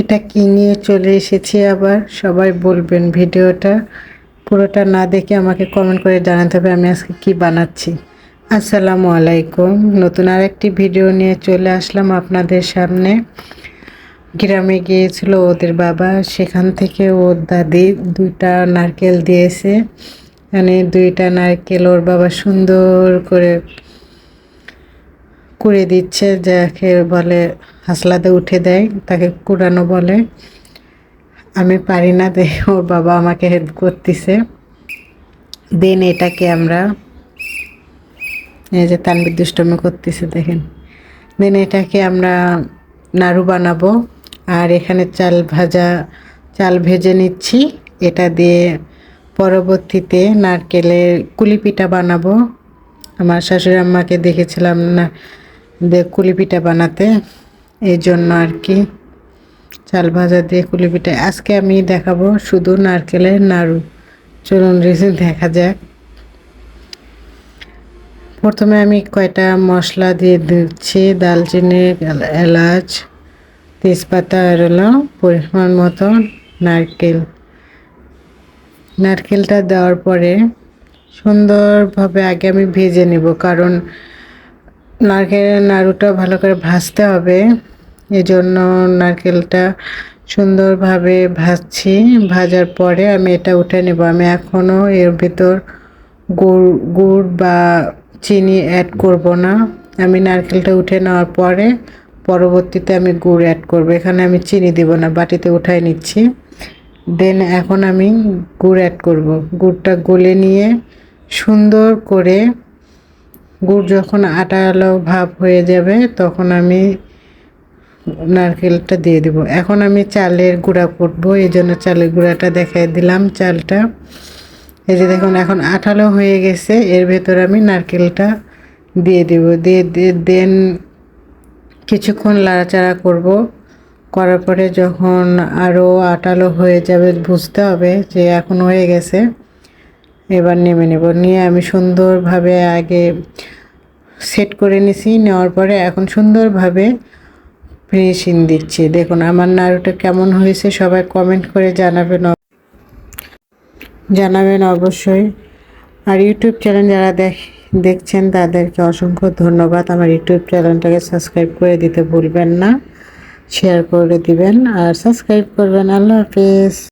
এটা কি নিয়ে চলে এসেছি আবার? সবাই বলবেন ভিডিওটা। পুরোটা না দেখে আমাকে কমেন্ট করে জানাতে হবে আমি আজকে কি বানাচ্ছি। আসসালামু আলাইকুম। নতুন আরেকটি ভিডিও নিয়ে চলে আসলাম আপনাদের সামনে। গ্রামে গিয়েছিল ওদের বাবা। সেখান থেকে ওর দাদি দুইটা নারকেল দিয়েছে। মানে দুইটা নারকেল ওর বাবা সুন্দর করে করে দিচ্ছে, যাকে বলে হাসলাতে উঠে দেয়, তাকে কুড়ানো বলে। আমি পারি না দেখ ওর বাবা আমাকে হেল্প করতেছে। দেন এটাকে আমরা, এই যে তানবির দুষ্টমি করতেছে, দেখেন। দেন এটাকে আমরা নাড়ু বানাবো, আর এখানে চাল ভাজা, চাল ভেজে নিচ্ছি। এটা দিয়ে পরবর্তীতে নারকেলের কুলি পিঠা বানাবো। আমার শাশুড়ি আম্মাকে দেখেছিলাম না দিয়ে কুলি পিঠা বানাতে। এই জন্য আর কি। চাল ভাজা দিয়ে কুলি পিঠা আজকে আমি দেখাবো শুধু নারকেলের নাড়ু। চলুন রেসি, দেখা যাক। প্রথমে আমি কয়টা মশলা দিয়ে দিচ্ছি। দালচিনি, এলাচ, তেজপাতা, আর হলো পরিমাণ মতো নারকেল। নারকেলটা দেওয়ার পরে সুন্দরভাবে আগে আমি ভেজে নেব। কারণ নারকেলের নাড়ুটা ভালো করে ভাজতে হবে। এই জন্য নারকেলটা সুন্দরভাবে ভাজছি। ভাজার পরে আমি এটা উঠে নেব। আমি এখনও এর ভিতর গুড় গুড় বা চিনি অ্যাড করব না। আমি নারকেলটা উঠে নেওয়ার পরে পরবর্তীতে আমি গুড় অ্যাড করব। এখানে আমি চিনি দিব না, বাটিতে উঠাই নিচ্ছি। দেন এখন আমি গুড় অ্যাড করব। গুড়টা গলে নিয়ে সুন্দর করে গুড় যখন আটালো ভাব হয়ে যাবে, তখন আমি নারকেলটা দিয়ে দিব। এখন আমি চালের গুঁড়া করব, এই জন্য চালের গুঁড়াটা দেখাই দিলাম চালটা। এই যে দেখুন, এখন আঠালো হয়ে গেছে, এর ভেতর আমি নারকেলটা দিয়ে দিব। দিয়ে দেন কিছুক্ষণ লাড়াচাড়া করব। করার পরে যখন আরও আটালো হয়ে যাবে, বুঝতে হবে যে এখন হয়ে গেছে, এবার নেমে নেব। নিয়ে আমি সুন্দরভাবে আগে সেট করে নিছি, নেওয়ার পরে এখন সুন্দরভাবে ফিনিশিং দিচ্ছি। দেখুন, আমার নাড়ুটা কেমন হয়েছে, সবাই কমেন্ট করে জানাবেন জানাবেন অবশ্যই। আর ইউটিউব চ্যানেল যারা দেখ দেখছেন, তাদেরকে অসংখ্য ধন্যবাদ। আমার ইউটিউব চ্যানেলটাকে সাবস্ক্রাইব করে দিতে ভুলবেন না শেয়ার করে দিবেন। আর সাবস্ক্রাইব করবেন। আল্লাহ হাফিজ।